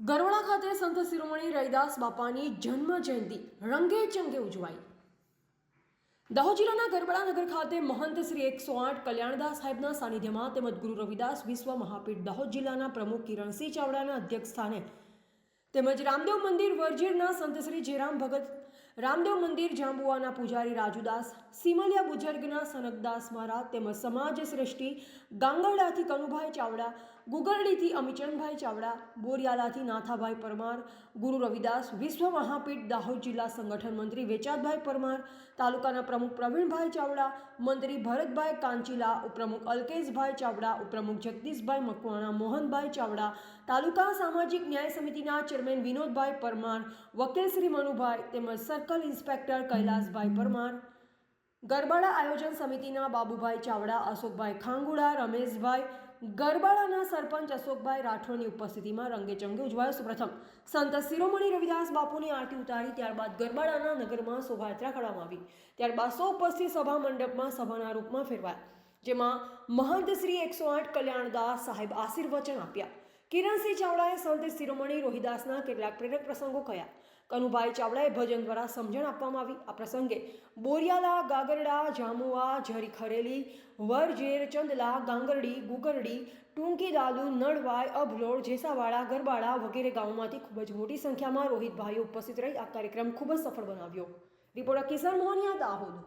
ગરોડા ખાતે સંત શિરોમણી રવિદાસ બાપાની જન્મ જયંતિ રંગે ચંગે ઉજવાઈ. દાહોદ જિલ્લાના ગરબડા નગર ખાતે મહંત શ્રી એકસો આઠ કલ્યાણદાસ સાહેબના સાનિધ્યમાં તેમજ ગુરુ રવિદાસ વિશ્વ મહાપીઠ દાહોદ જિલ્લાના પ્રમુખ કિરણસિંહ ચાવડાના અધ્યક્ષ સ્થાને તેમજ રામદેવ મંદિર વર્જિરના સંત શ્રી જયરામ ભગત રામદેવ મંદિર જાંબુઆના પૂજારી રાજુદાસ, સિમલિયા બુજર્ગના સનકદાસ મહારાજ તેમજ સમાજ શ્રેષ્ઠી ગાંગરડાથી કનુભાઈ ચાવડા, ગુગરડીથી અમીચંદભાઈ ચાવડા, બોરિયાલાથી નાથાભાઈ પરમાર, ગુરુ રવિદાસ, વિશ્વ મહાપીઠ, દાહોદ જિલ્લા સંગઠન મંત્રી વેચાતભાઈ પરમાર, તાલુકાના પ્રમુખ પ્રવીણભાઈ ચાવડા, મંત્રી ભરતભાઈ કાંચીલા, ઉપપ્રમુખ અલ્કેશભાઈ ચાવડા, ઉપપ્રમુખ જગદીશભાઈ મકવાણા, મોહનભાઈ ચાવડા, તાલુકા સામાજિક ન્યાય સમિતિના ચેરમેન વિનોદભાઈ પરમાર, વકીલ શ્રી મનુભાઈ તેમજ સર્કલ ઇન્સ્પેક્ટર કૈલાસભાઈ પરમાર, ગરબાડા આયોજન સમિતિના બાબુભાઈ ચાવડા, અશોકભાઈ ખાંગુડા, રમેશભાઈ ગરબાડાના સરપંચ અશોકભાઈ રાઠોડની ઉપસ્થિતિમાં રંગેચંગે ઉજવાયો. સુપ્રથમ સંત શિરોમણી રવિદાસ બાપુની આરતી ઉતારી, ત્યારબાદ ગરબાડાના નગરમાં શોભાયાત્રા કરવામાં આવી. ત્યારબાદ સો ઉપસ્થિત સભા મંડપમાં સભાના રૂપમાં ફેરવાયા, જેમાં મહંત શ્રી એકસો આઠ કલ્યાણદાસ સાહેબ આશીર્વચન આપ્યા. કિરણસિંહ ચાવડાએ સંત શિરોમણી રોહિદાસના કેટલાક પ્રેરક પ્રસંગો કહ્યા. કનુભાઈ ચાવડાએ ભજન દ્વારા સમજણ આપવામાં આવી. આ પ્રસંગે બોરિયાલા, ગાગરડા જામુઆ ઝરી ખરેલી વરઝેર ચંદલા, ગાંગરડી, ગુગરડી, ટૂંકી દાદુ, નળવાય, અભલોળ, જેસાવાડા, ગરબાડા વગેરે ગામોમાંથી ખૂબ જ મોટી સંખ્યામાં રોહિતભાઈઓ ઉપસ્થિત રહી આ કાર્યક્રમ ખૂબ જ સફળ બનાવ્યો. રિપોર્ટર કિશન મોહનિયા દાહોદ.